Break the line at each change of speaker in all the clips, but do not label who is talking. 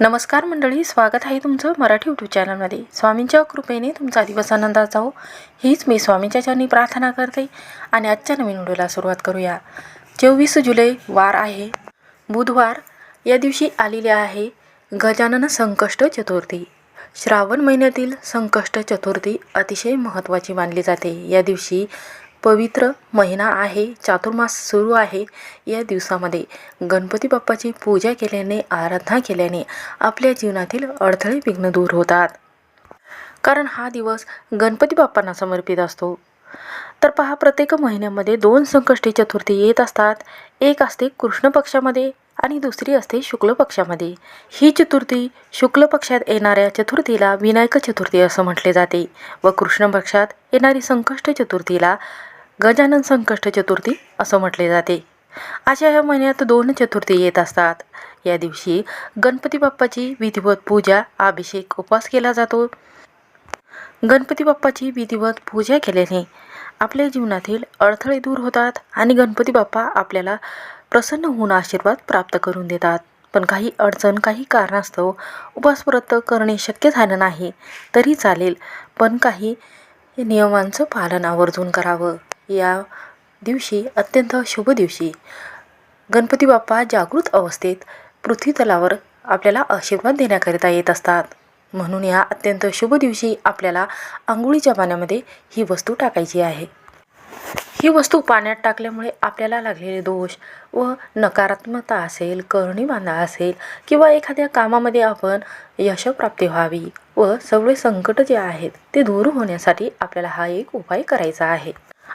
नमस्कार मंडळी स्वागत आहे तुमचं मराठी यूट्यूब चॅनलमध्ये स्वामींच्या कृपेने तुमचा दिवस आनंदात जाओ हीच मी स्वामींच्या चरणी प्रार्थना करते आणि आजच्या नवीन व्हिडिओला सुरुवात करूया. चोवीस जुलै वार आहे. बुधवार या दिवशी आलेली आहे गजानन संकष्ट चतुर्थी. श्रावण महिन्यातील संकष्ट चतुर्थी अतिशय महत्त्वाची मानली जाते. या दिवशी पवित्र महिना आहे चातुर्मास सुरू आहे. या दिवसामध्ये गणपती बाप्पाची पूजा केल्याने आराधना केल्याने आपल्या जीवनातील अडथळे विघ्न दूर होतात. कारण हा दिवस गणपती बाप्पांना समर्पित असतो. तर पहा प्रत्येक महिन्यामध्ये दोन संकष्टी चतुर्थी येत असतात. एक असते कृष्ण पक्षामध्ये आणि दुसरी असते शुक्ल पक्षामध्ये. ही चतुर्थी शुक्ल पक्षात येणाऱ्या चतुर्थीला विनायक चतुर्थी असं म्हटले जाते व कृष्ण पक्षात येणारी संकष्ट चतुर्थीला गजानन संकष्ट चतुर्थी असं म्हटले जाते. अशा ह्या महिन्यात दोन चतुर्थी येत असतात. या दिवशी गणपती बाप्पाची विधिवत पूजा अभिषेक उपवास केला जातो. गणपती बाप्पाची विधिवत पूजा केल्याने आपल्या जीवनातील अडथळे दूर होतात आणि गणपती बाप्पा आपल्याला प्रसन्न होऊन आशीर्वाद प्राप्त करून देतात. पण काही अडचण काही कारणास्तव उपवास व्रत करणे शक्य झालं नाही तरी चालेल पण काही नियमांचं पालन आवर्जून करावं. या दिवशी अत्यंत शुभ दिवशी. गणपती बाप्पा जागृत अवस्थेत पृथ्वी तलावर आपल्याला आशीर्वाद देण्याकरिता येत असतात. म्हणून या अत्यंत शुभ दिवशी आपल्याला आंघोळीच्या पाण्यामध्ये ही वस्तू टाकायची आहे. ही वस्तू पाण्यात टाकल्यामुळे आपल्याला लागलेले दोष व नकारात्मकता असेल करणी बांधा असेल किंवा एखाद्या कामामध्ये आपण यशप्राप्ती व्हावी व सगळे संकट जे आहेत ते दूर होण्यासाठी आपल्याला हा एक उपाय करायचा आहे.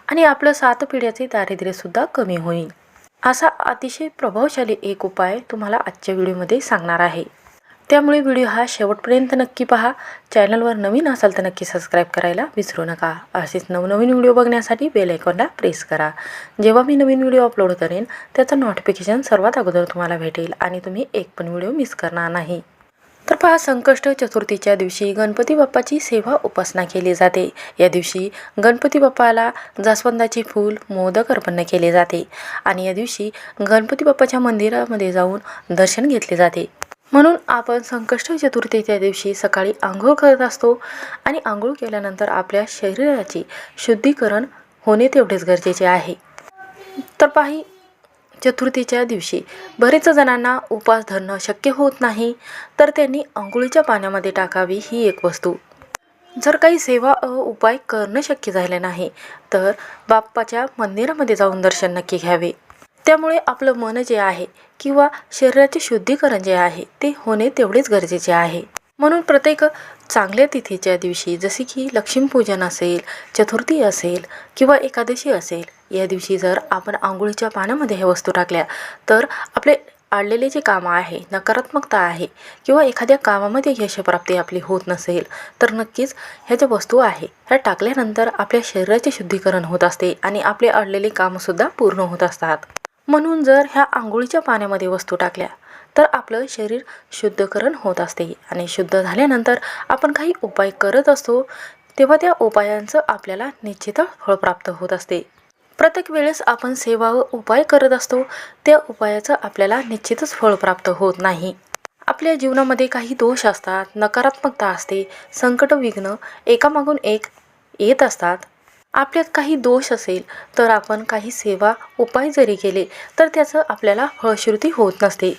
आणि आपलं सात पिढ्याचे दारिद्र्यसुद्धा कमी होईल. असा अतिशय प्रभावशाली एक उपाय तुम्हाला आजच्या व्हिडिओमध्ये सांगणार आहे. त्यामुळे व्हिडिओ हा शेवटपर्यंत नक्की पहा. चॅनलवर नवीन असाल तर नक्की सबस्क्राईब करायला विसरू नका. असेच नवनवीन व्हिडिओ बघण्यासाठी बेल आयकॉनला प्रेस करा. जेव्हा मी नवीन व्हिडिओ अपलोड करेन त्याचं नोटिफिकेशन सर्वात अगोदर तुम्हाला भेटेल आणि तुम्ही एक पण व्हिडिओ मिस करणार नाही. तर पहा संकष्ट चतुर्थीच्या दिवशी गणपती बाप्पाची सेवा उपासना केली जाते. या दिवशी गणपती बाप्पाला जास्वंदाचे फूल मोदक अर्पण केले जाते आणि या दिवशी गणपती बाप्पाच्या मंदिरामध्ये जाऊन दर्शन घेतले जाते. म्हणून आपण संकष्ट चतुर्थीच्या दिवशी सकाळी आंघोळ करत असतो आणि आंघोळ केल्यानंतर आपल्या शरीराची शुद्धीकरण होणे तेवढेच गरजेचे आहे. तर पाही चतुर्थीच्या दिवशी बरेच जणांना उपास धरणं शक्य होत नाही तर त्यांनी आंघोळीच्या पाण्यामध्ये टाकावी ही एक वस्तू. जर काही सेवा अ उपाय करणं शक्य झाले नाही तर बाप्पाच्या मंदिरामध्ये जाऊन दर्शन नक्की घ्यावे. त्यामुळे आपलं मन जे आहे किंवा शरीराचे शुद्धीकरण जे आहे ते होणे तेवढेच गरजेचे आहे. म्हणून प्रत्येक चांगल्या तिथीच्या दिवशी जसे की लक्ष्मीपूजन असेल चतुर्थी असेल किंवा एकादशी असेल या दिवशी जर आपण आंघोळीच्या पाण्यामध्ये ह्या वस्तू टाकल्या तर आपले अडलेले जे कामं आहे नकारात्मकता आहे किंवा एखाद्या कामामध्ये यशप्राप्ती आपली होत नसेल तर नक्कीच ह्या ज्या वस्तू आहे ह्या टाकल्यानंतर आपल्या शरीराचे शुद्धीकरण होत असते आणि आपले अडलेले कामंसुद्धा पूर्ण होत असतात. म्हणून जर ह्या आंघोळीच्या पाण्यामध्ये वस्तू टाकल्या तर आपलं शरीर शुद्धकरण होत असते. आणि शुद्ध झाल्यानंतर आपण काही उपाय करत असतो तेव्हा त्या उपायांचं आपल्याला निश्चितच फळ प्राप्त होत असते. प्रत्येक वेळेस आपण सेवा व उपाय करत असतो त्या उपायाचं आपल्याला निश्चितच फळ प्राप्त होत नाही. आपल्या जीवनामध्ये काही दोष असतात नकारात्मकता असते संकट विघ्न एकामागून एक येत असतात. आपल्यात काही दोष असेल तर आपण काही सेवा उपाय जरी केले तर त्याचं आपल्याला फळश्रुती होत नसते.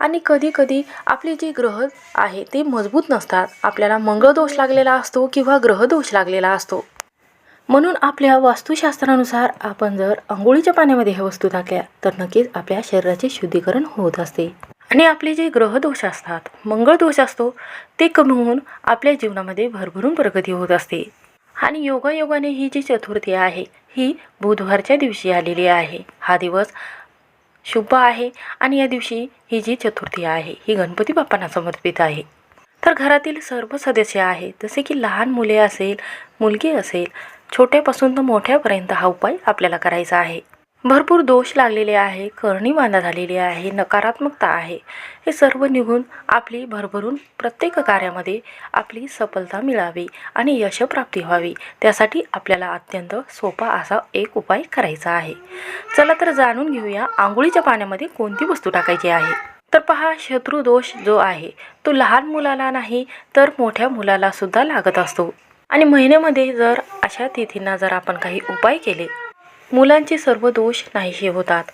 आणि कधीकधी आपले जे ग्रह आहे ते मजबूत नसतात. आपल्याला मंगळदोष लागलेला असतो किंवा ग्रहदोष लागलेला असतो. म्हणून आपल्या वास्तुशास्त्रानुसार आपण जर आंघोळीच्या पाण्यामध्ये ह्या वस्तू टाकल्या तर नक्कीच आपल्या शरीराचे शुद्धीकरण होत असते. आणि आपले जे ग्रहदोष असतात मंगळदोष असतो ते कमी होऊन आपल्या जीवनामध्ये भरभरून प्रगती होत असते. आणि योगायोगाने ही जी चतुर्थी आहे ही बुधवारच्या दिवशी आलेली आहे. हा दिवस शुभ आहे आणि या दिवशी ही जी चतुर्थी आहे ही गणपती बाप्पांना समर्पित आहे. तर घरातील सर्व सदस्य आहेत जसे की लहान मुले असेल मुलगी असेल छोट्यापासून तर मोठ्यापर्यंत हा उपाय आपल्याला करायचा आहे. भरपूर दोष लागलेले आहे करणी बांधा झालेली आहे नकारात्मकता आहे. हे सर्व निघून आपली भरभरून प्रत्येक कार्यामध्ये आपली सफलता मिळावी आणि यशप्राप्ती व्हावी. त्यासाठी आपल्याला अत्यंत सोपा असा एक उपाय करायचा आहे. चला तर जाणून घेऊया आंघोळीच्या पाण्यामध्ये कोणती वस्तू टाकायची आहे? तर पहा शत्रुदोष जो आहे तो लहान मुलाला नाही तर मोठ्या मुलालासुद्धा लागत असतो. आणि महिन्यामध्ये जर अशा तिथींना जर आपण काही उपाय केले मुलांचे सर्व दोष नाहीसे होतात.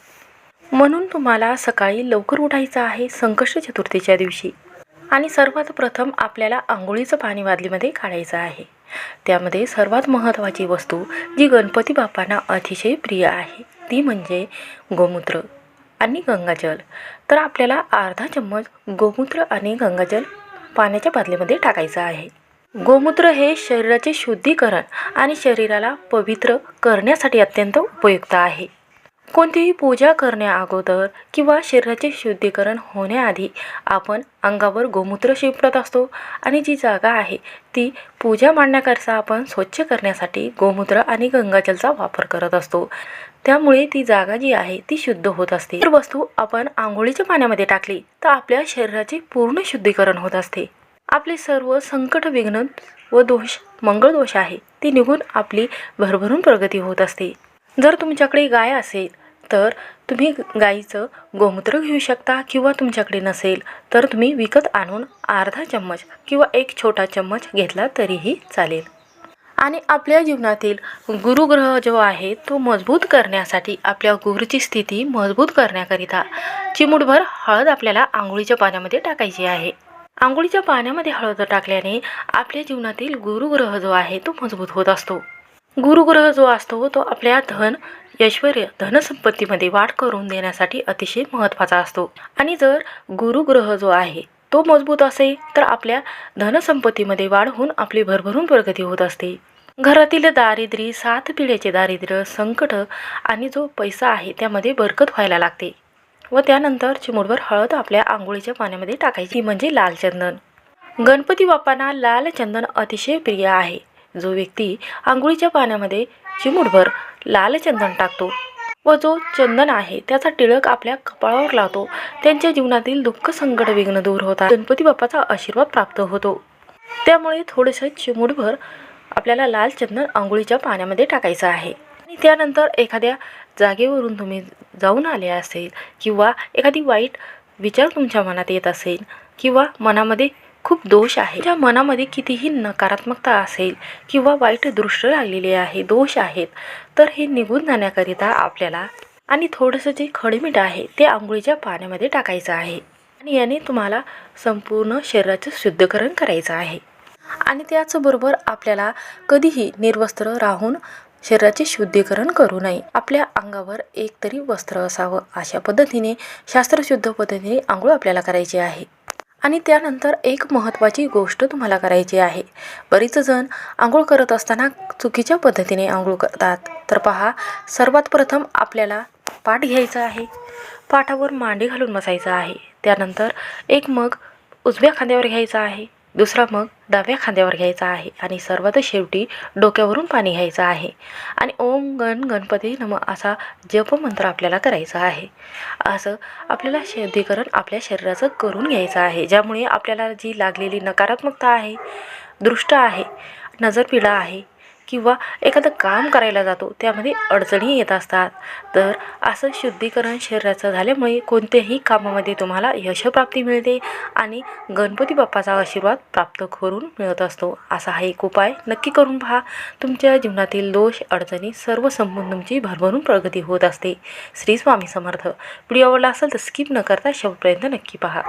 म्हणून तुम्हाला सकाळी लवकर उठायचं आहे संकष्ट चतुर्थीच्या दिवशी. आणि सर्वात प्रथम आपल्याला आंघोळीचं पाणी बादलीमध्ये काढायचं आहे. त्यामध्ये सर्वात महत्त्वाची वस्तू जी गणपती बाप्पांना अतिशय प्रिय आहे ती म्हणजे गोमूत्र आणि गंगाजल. तर आपल्याला अर्धा चम्मच गोमूत्र आणि गंगाजल पाण्याच्या बादलीमध्ये टाकायचं आहे. गोमूत्र हे शरीराचे शुद्धीकरण आणि शरीराला पवित्र करण्यासाठी अत्यंत उपयुक्त आहे. कोणतीही पूजा करण्याअगोदर किंवा शरीराचे शुद्धीकरण होण्याआधी आपण अंगावर गोमूत्र शिंपडत असतो आणि जी जागा आहे ती पूजा मांडण्याकरता आपण स्वच्छ करण्यासाठी गोमूत्र आणि गंगाजलचा वापर करत असतो. त्यामुळे ती जागा जी आहे ती शुद्ध होत असते. तर वस्तू आपण आंघोळीच्या पाण्यामध्ये टाकली तर आपल्या शरीराचे पूर्ण शुद्धीकरण होत असते. आपले सर्व संकट विघ्न व दोष मंगळ दोष आहे ती निघून आपली भरभरून प्रगती होत असते. जर तुमच्याकडे गाय असेल तर तुम्ही गाईचं गोमूत्र घेऊ शकता किंवा तुमच्याकडे नसेल तर तुम्ही विकत आणून अर्धा चम्मच किंवा एक छोटा चम्मच घेतला तरीही चालेल. आणि आपल्या जीवनातील गुरुग्रह जो आहे तो मजबूत करण्यासाठी आपल्या गुरुची स्थिती मजबूत करण्याकरिता चिमूटभर हळद आपल्याला आंघोळीच्या पाण्यामध्ये टाकायची आहे. आंघोळीच्या पाण्यामध्ये हळद टाकल्याने आपल्या जीवनातील गुरुग्रह जो आहे तो मजबूत होत असतो. गुरुग्रह जो असतो तो आपल्या धन ऐश्वर धनसंपत्तीमध्ये वाढ करून देण्यासाठी अतिशय महत्त्वाचा असतो. आणि जर गुरुग्रह जो आहे तो मजबूत असेल तर आपल्या धनसंपत्तीमध्ये वाढ होऊन आपली भरभरून प्रगती होत असते. घरातील दारिद्र्य सात पिढ्याचे दारिद्र्य संकट आणि जो पैसा आहे त्यामध्ये बरकत व्हायला लागते. व त्यानंतर चिमूटभर हळद आपल्या आंघोळीच्या पाण्यामध्ये टाकायची. म्हणजे लाल चंदन. गणपती बाप्पांना लाल चंदन अतिशय प्रिय आहे. जो व्यक्ती आंघोळीच्या पाण्यामध्ये चिमूटभर लाल चंदन टाकतो व जो चंदन आहे त्याचा टिळक आपल्या कपाळावर लावतो. त्यांच्या जीवनातील दुःख संकट विघ्न दूर होतात. गणपती बाप्पाचा आशीर्वाद प्राप्त होतो. त्यामुळे थोडंसं चिमूटभर आपल्याला लाल चंदन आंघोळीच्या पाण्यामध्ये टाकायचं आहे. आणि त्यानंतर एखाद्या जागेवरून तुम्ही जाऊन आले असेल किंवा एखादी वाईट विचार तुमच्या मनात येत असेल किंवा मनामध्ये खूप दोष आहे. ज्या मनामध्ये कितीही नकारात्मकता असेल किंवा वाईट दृष्ट लागलेले आहे दोष आहेत तर हे निघून जाण्याकरिता आपल्याला आणि थोडंसं जे खडमीठ आहे ते आंघोळीच्या पाण्यामध्ये टाकायचं आहे आणि याने तुम्हाला संपूर्ण शरीराचं शुद्धीकरण करायचं आहे. आणि त्याचबरोबर आपल्याला कधीही निर्वस्त्र राहून शरीराचे शुद्धीकरण करू नये. आपल्या अंगावर एक तरी वस्त्र असावं. अशा पद्धतीने शास्त्रशुद्ध पद्धतीने आंघोळ आपल्याला करायची आहे. आणि त्यानंतर एक महत्त्वाची गोष्ट तुम्हाला करायची आहे. बरीच जण आंघोळ करत असताना चुकीच्या पद्धतीने आंघोळ करतात. तर पहा सर्वात प्रथम आपल्याला पाठ घ्यायचा आहे. पाठावर मांडी घालून बसायचं आहे. त्यानंतर एक मग उजव्या खांद्यावर घ्यायचा आहे. दुसरा मग डाव्या खांद्यावर घ्यायचा आहे आणि सर्वात शेवटी डोक्यावरून पाणी घ्यायचं आहे. आणि ओम गण गणपती नम असा जपमंत्र आपल्याला करायचा आहे. असं आपल्याला शुद्धीकरण आपल्या शरीराचं करून घ्यायचं आहे. ज्यामुळे आपल्याला जी लागलेली नकारात्मकता आहे दृष्ट आहे नजरपिडा आहे किंवा एखादं काम करायला जातो त्यामध्ये अडचणी येत असतात. तर असं शुद्धीकरण शरीराचं झाल्यामुळे कोणत्याही कामामध्ये तुम्हाला यशप्राप्ती मिळते आणि गणपती बाप्पाचा आशीर्वाद प्राप्त करून मिळत असतो. असा हा एक उपाय नक्की करून पहा. तुमच्या जीवनातील दोष अडचणी सर्व संबंध तुमची भरभरून प्रगती होत असते. श्री स्वामी समर्थ. व्हिडिओ आवडला असेल तर स्किप न करता शेवटपर्यंत नक्की पहा.